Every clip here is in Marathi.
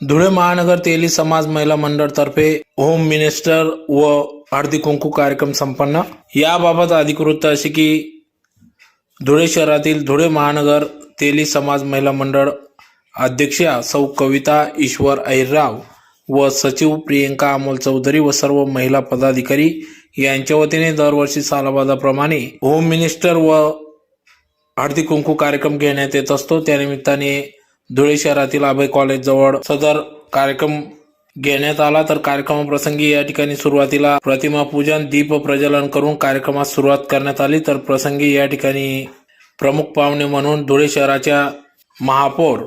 धुळे महानगर तेली समाज महिला मंडळ तर्फे होम मिनिस्टर व हळदी कुंकू कार्यक्रम संपन्न. याबाबत अधिकृत अशी की धुळे शहरातील धुळे महानगर तेली समाज महिला मंडळ अध्यक्षा सौ कविता ईश्वर ऐरराव व सचिव प्रियंका अमोल चौधरी व सर्व महिला पदाधिकारी यांच्या वतीने दरवर्षी सालाबादाप्रमाणे होम मिनिस्टर व हळदी कुंकू कार्यक्रम घेण्यात येत असतो. त्यानिमित्ताने धुळे शहरातील अभय कॉलेज जवळ सदर कार्यक्रम घेण्यात आला. तर कार्यक्रमाप्रसंगी या ठिकाणी सुरुवातीला प्रतिमा पूजन दीप प्रज्वलन करून कार्यक्रमास सुरुवात करण्यात आली. तर प्रसंगी या ठिकाणी प्रमुख पाहुणे म्हणून धुळे शहराच्या महापौर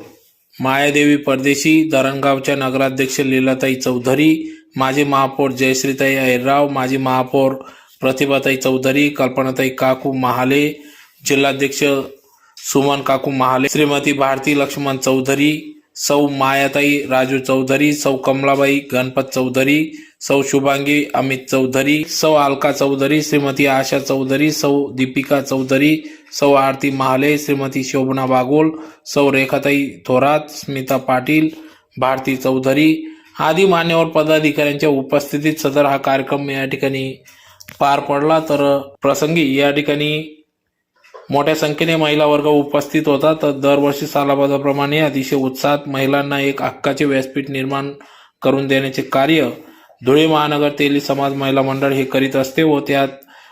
मायादेवी परदेशी धरणगावच्या नगराध्यक्ष लीलाताई चौधरी माजी महापौर जयश्रीताई ऐरराव माजी महापौर प्रतिभाताई चौधरी कल्पनाताई काकू महाले जिल्हाध्यक्ष सुमन काकू महाले श्रीमती भारती लक्ष्मण चौधरी सौ मायाताई राजू चौधरी सौ कमलाबाई गणपत चौधरी सौ शुभांगी अमित चौधरी सौ अलका चौधरी श्रीमती आशा चौधरी सौ दीपिका चौधरी सौ आरती महाले श्रीमती शोभना बागोल सौ रेखाताई थोरात स्मिता पाटील भारती चौधरी आदी मान्यवर पदाधिकाऱ्यांच्या उपस्थितीत सदर हा कार्यक्रम या ठिकाणी पार पडला. तर प्रसंगी या ठिकाणी मोठ्या संख्येने महिला वर्ग उपस्थित होता. तर दरवर्षी सालाबाजाप्रमाणे अतिशय उत्साहात महिलांना एक हक्काचे व्यासपीठ निर्माण करून देण्याचे कार्य धुळे महानगर तेली समाज महिला मंडळ हे करीत असते व त्यात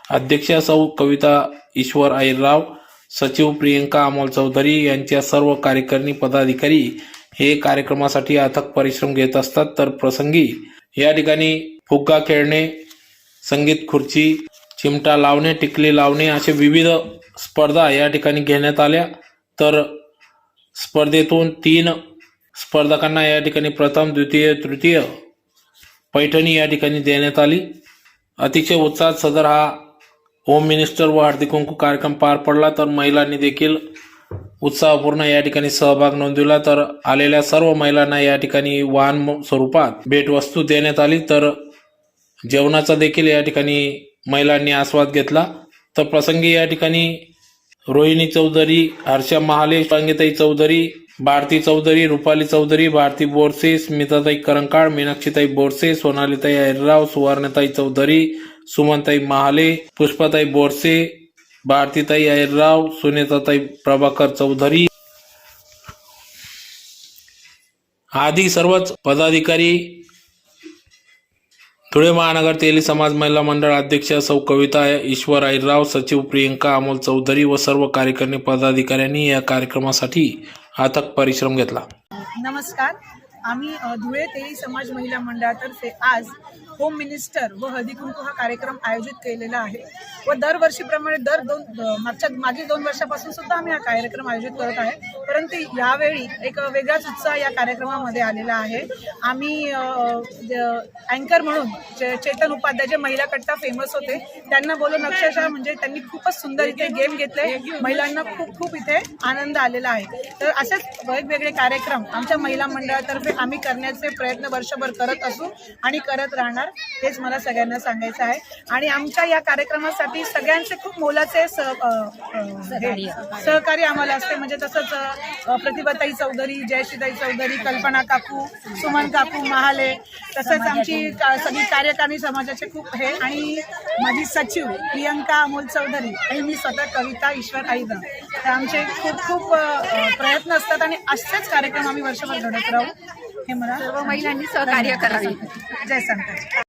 अध्यक्षा सौ कविता ईश्वर अहिरराव सचिव प्रियंका अमोल चौधरी यांच्या सर्व कार्यकारिणी पदाधिकारी हे कार्यक्रमासाठी अथक परिश्रम घेत असतात. तर प्रसंगी या ठिकाणी फुग्गा खेळणे संगीत खुर्ची चिमटा लावणे टिकली लावणे असे विविध स्पर्धा या ठिकाणी घेण्यात आल्या. तर स्पर्धेतून तीन स्पर्धकांना या ठिकाणी प्रथम द्वितीय तृतीय पैठणी या ठिकाणी देण्यात आली. अतिशय उत्साहात सदर हा होम मिनिस्टर व हार्दिक कुंकू कार्यक्रम पार पडला. तर महिलांनी देखील उत्साहपूर्ण या ठिकाणी सहभाग नोंदविला. तर आलेल्या सर्व महिलांना या ठिकाणी वाहन म- स्वरूपात भेटवस्तू देण्यात आली. तर जेवणाचा देखील या ठिकाणी महिलांनी आस्वाद घेतला. तर प्रसंगी या ठिकाणी रोहिणी चौधरी हर्षा महाले संगीताई चौधरी भारती चौधरी रुपाली चौधरी भारती बोरसे स्मिताताई करंकाळ मीनाक्षीताई बोरसे सोनालीताई ऐरराव सुवर्णताई चौधरी सुमनताई महाले पुष्पाताई बोरसे भारतीताई ऐरराव सुनेताताई प्रभाकर चौधरी. आदी सर्वच पदाधिकारी धुळे महानगर तेली समाज महिला मंडळ अध्यक्ष सौ कविता ईश्वर आईराव सचिव प्रियंका अमोल चौधरी व सर्व कार्यकर्णी पदाधिकाऱ्यांनी या कार्यक्रमासाठी अथक परिश्रम घेतला. नमस्कार. आम्ही धुळे तेरी समाज महिला मंडळातर्फे आज होम मिनिस्टर व हळदीकुंकू हा कार्यक्रम आयोजित केलेला आहे. व दरवर्षीप्रमाणे दर दोन मागच्या मागील दोन वर्षापासून सुद्धा आम्ही हा कार्यक्रम आयोजित करत आहे. परंतु यावेळी एक वेगळाच उत्साह या कार्यक्रमामध्ये आलेला आहे. आम्ही अँकर म्हणून चे- चेतन उपाध्याय जे महिला कट्टा फेमस होते त्यांना बोलून अक्षरशः म्हणजे त्यांनी खूपच सुंदर इथे गेम घेतले. महिलांना खूप खूप इथे आनंद आलेला आहे. तर असेच वेगवेगळे कार्यक्रम आमच्या महिला मंडळातर्फे आम्ही करण्याचे प्रयत्न वर्षभर करत असू आणि करत राहणार हेच मला सगळ्यांना सांगायचं आहे. आणि आमच्या या कार्यक्रमासाठी सगळ्यांचे खूप मोलाचे सह हे, सहकार्य आम्हाला असते. म्हणजे तसंच प्रतिभाताई चौधरी जयश्रीताई चौधरी कल्पना काकू सुमन काकू महाले तसंच आमची का- सगळी कार्यकारिणी समाजाचे खूप हे. आणि माझी सचिव प्रियंका अमोल चौधरी आणि मी स्वतः कविता ईश्वर आईदा तर आमचे खूप खूप प्रयत्न असतात आणि असेच कार्यक्रम आम्ही वर्षभर घडत राहू. हे मला सर्व महिलांनी सहकार्य करावे. जय संत